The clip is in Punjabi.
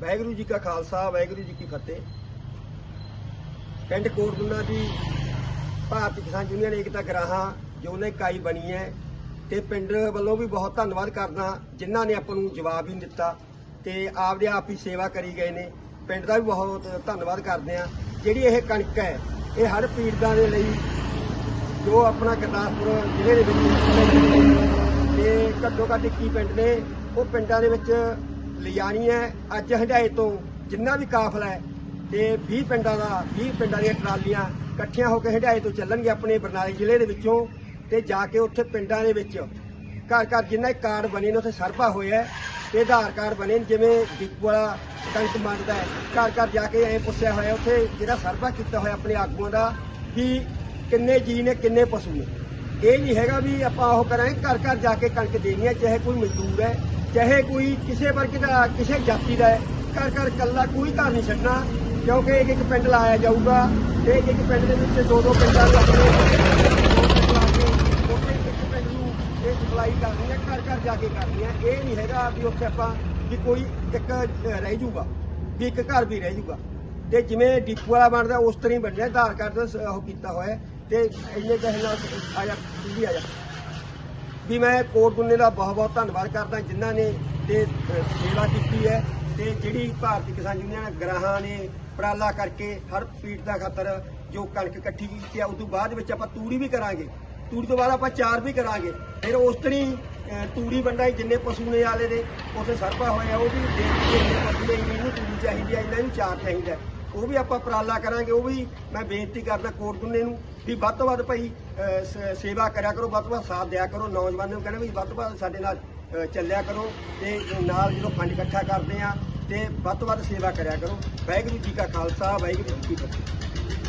ਵਾਹਿਗੁਰੂ ਜੀ ਕਾ ਖਾਲਸਾ, ਵਾਹਿਗੁਰੂ ਜੀ ਕੀ ਫਤਿਹ। ਪਿੰਡ ਕੋਟਗੁੰਨਾ ਦੀ ਭਾਰਤੀ ਕਿਸਾਨ ਯੂਨੀਅਨ ਏਕਤਾ ਗਰਾਹਾਂ ਜੋ ਨੇ ਇਕਾਈ ਬਣੀ ਹੈ ਤੇ ਪਿੰਡ ਵੱਲੋਂ ਵੀ ਬਹੁਤ ਧੰਨਵਾਦ ਕਰਦਾ ਜਿਨ੍ਹਾਂ ਨੇ ਆਪਾਂ ਨੂੰ ਜਵਾਬ ਹੀ ਨਹੀਂ ਦਿੱਤਾ ਤੇ ਆਪਦੇ ਆਪ ਹੀ ਸੇਵਾ ਕਰੀ ਗਏ ਨੇ। ਪਿੰਡ ਦਾ ਵੀ ਬਹੁਤ ਧੰਨਵਾਦ ਕਰਦੇ ਆ ਜਿਹੜੀ ਇਹ ਕਣਕ ਹੈ, ਇਹ ਹਰ ਪੀੜਤਾਂ ਦੇ ਲਈ ਜੋ ਆਪਣਾ ਗੁਰਦਾਸਪੁਰ ਜ਼ਿਲ੍ਹੇ ਦੇ ਵਿੱਚ ਤੇ ਘੱਟੋ ਘੱਟ 21 ਪਿੰਡ ਨੇ, ਉਹ ਪਿੰਡਾਂ ਦੇ ਵਿੱਚ ਲਿਜਾਣੀ ਹੈ। ਅੱਜ ਹੰਡਾਏ ਤੋਂ ਜਿੰਨਾ ਵੀ ਕਾਫਲਾ ਹੈ ਤੇ 20 ਪਿੰਡਾਂ ਦਾ 20 ਪਿੰਡਾਂ ਦੀਆਂ ਟਰਾਲੀਆਂ ਇਕੱਠੀਆਂ ਹੋ ਕੇ ਹੰਡਾਏ ਤੋਂ ਚੱਲਣਗੇ ਆਪਣੇ ਬਰਨਾਲੇ ਜ਼ਿਲ੍ਹੇ ਦੇ ਵਿੱਚੋਂ ਤੇ ਜਾ ਕੇ ਉੱਥੇ ਪਿੰਡਾਂ ਦੇ ਵਿੱਚ ਘਰ ਘਰ ਜਿੰਨਾ ਕਾਰਡ ਬਣੇ ਨੇ, ਉੱਥੇ ਸਰਪਾ ਹੋਇਆ ਹੈ ਤੇ ਆਧਾਰ ਕਾਰਡ ਬਣੇ ਨੇ, ਜਿਵੇਂ ਡਿਪੂ ਵਾਲਾ ਕਣਕ ਮੰਗਦਾ ਘਰ ਘਰ ਜਾ ਕੇ ਐ ਪੁੱਛਿਆ ਹੋਇਆ, ਉੱਥੇ ਜਿਹੜਾ ਸਰਪਾ ਕੀਤਾ ਹੋਇਆ ਆਪਣੇ ਆਗੂਆਂ ਦਾ ਕਿ ਕਿੰਨੇ ਜੀ ਨੇ, ਕਿੰਨੇ ਪਸ਼ੂ ਨੇ। ਇਹ ਨਹੀਂ ਹੈਗਾ ਵੀ ਆਪਾਂ ਉਹ ਕਰਾਂਗੇ, ਘਰ ਘਰ ਜਾ ਕੇ ਕਣਕ ਦੇਣੀ ਹੈ, ਚਾਹੇ ਕੋਈ ਮਜ਼ਦੂਰ ਹੈ, ਚਾਹੇ ਕੋਈ ਕਿਸੇ ਵਰਗ ਦਾ, ਕਿਸੇ ਜਾਤੀ ਦਾ ਹੈ, ਘਰ ਘਰ ਕੱਲਾ ਕੋਈ ਘਰ ਨਹੀਂ ਛੱਡਣਾ, ਕਿਉਂਕਿ ਇੱਕ ਇੱਕ ਪਿੰਡ ਲਾਇਆ ਜਾਊਗਾ ਤੇ ਇੱਕ ਇੱਕ ਪਿੰਡ ਦੇ ਵਿੱਚ ਦੋ ਦੋ ਪਿੰਡਾਂ ਦੇ ਉੱਥੇ ਇੱਕ ਪਿੰਡ ਨੂੰ ਇਹ ਸਪਲਾਈ ਕਰਨੀ ਹੈ, ਘਰ ਘਰ ਜਾ ਕੇ ਕਰਨੀ ਹੈ। ਇਹ ਨਹੀਂ ਹੈਗਾ ਵੀ ਉੱਥੇ ਆਪਾਂ ਵੀ ਕੋਈ ਇੱਕ ਰਹਿ ਜਾਊਗਾ, ਵੀ ਇੱਕ ਘਰ ਵੀ ਰਹਿ ਜਾਊਗਾ। ਤੇ ਜਿਵੇਂ ਡਿਪੂ ਵਾਲਾ ਬਣਦਾ, ਉਸ ਤਰ੍ਹਾਂ ਹੀ ਬਣਿਆ, ਆਧਾਰ ਕਾਰਡ ਦਾ ਉਹ ਕੀਤਾ ਹੋਇਆ ਤੇ ਇੰਨੇ ਕਹੇ ਨਾਲ ਆ ਜਾ ਵੀ ਆ ਜਾ ਵੀ ਮੈਂ ਕੋਟ ਗੁੰਨੇ ਦਾ ਬਹੁਤ ਬਹੁਤ ਧੰਨਵਾਦ ਕਰਦਾ ਜਿਨ੍ਹਾਂ ਨੇ ਤੇ ਸੇਵਾ ਕੀਤੀ ਹੈ ਤੇ ਜਿਹੜੀ ਭਾਰਤੀ ਕਿਸਾਨ ਯੂਨੀਅਨ ਗ੍ਰਾਹਾਂ ਨੇ ਉਪਰਾਲਾ ਕਰਕੇ ਹਰ ਪੀੜ ਦਾ ਖਾਤਰ ਜੋ ਕਣਕ ਇਕੱਠੀ ਕੀਤੀ ਆ, ਉਸ ਤੋਂ ਬਾਅਦ ਵਿੱਚ ਆਪਾਂ ਤੂੜੀ ਵੀ ਕਰਾਂਗੇ। ਤੂੜੀ ਤੋਂ ਬਾਅਦ ਆਪਾਂ ਚਾਰ ਵੀ ਕਰਾਂਗੇ। ਫਿਰ ਉਸ ਤਰ੍ਹਾਂ ਹੀ ਤੂੜੀ ਵੰਡਾਈ, ਜਿੰਨੇ ਪਸ਼ੂ ਨੇ ਆਲੇ ਦੇ, ਉੱਥੇ ਸਰਪਾ ਹੋਇਆ, ਉਹ ਵੀ ਦੇਖ ਕੇ ਪਸ਼ੂ ਨੇ ਇਹਨੂੰ ਤੂੜੀ ਚਾਹੀਦੀ ਹੈ ਇਹਨਾਂ ਨੂੰ ਚਾਰ ਚਾਹੀਦਾ। ਉਹ ਵੀ ਆਪਾਂ ਉਪਰਾਲਾ ਕਰਾਂਗੇ, ਉਹ ਵੀ ਮੈਂ ਬੇਨਤੀ ਕਰਦਾ ਕੋਟ ਗੁੰਨੇ ਨੂੰ ਵੀ ਵੱਧ ਤੋਂ ਵੱਧ ਭਾਈ ਸੇਵਾ ਕਰਿਆ ਕਰੋ, ਵੱਧ ਤੋਂ ਵੱਧ ਸਾਥ ਦਿਆ ਕਰੋ। ਨੌਜਵਾਨਾਂ ਨੂੰ ਕਹਿੰਦਾ ਵੀ ਵੱਧ ਤੋਂ ਵੱਧ ਸਾਡੇ ਨਾਲ ਚੱਲਿਆ ਕਰੋ ਤੇ ਨਾਲ ਜਦੋਂ ਫੰਡ ਇਕੱਠਾ ਕਰਦੇ ਆ ਤੇ ਵੱਧ ਤੋਂ ਵੱਧ ਸੇਵਾ ਕਰਿਆ ਕਰੋ। ਵਾਹਿਗੁਰੂ ਜੀ ਕਾ ਖਾਲਸਾ, ਵਾਹਿਗੁਰੂ ਜੀ ਕੀ ਫਤਿਹ।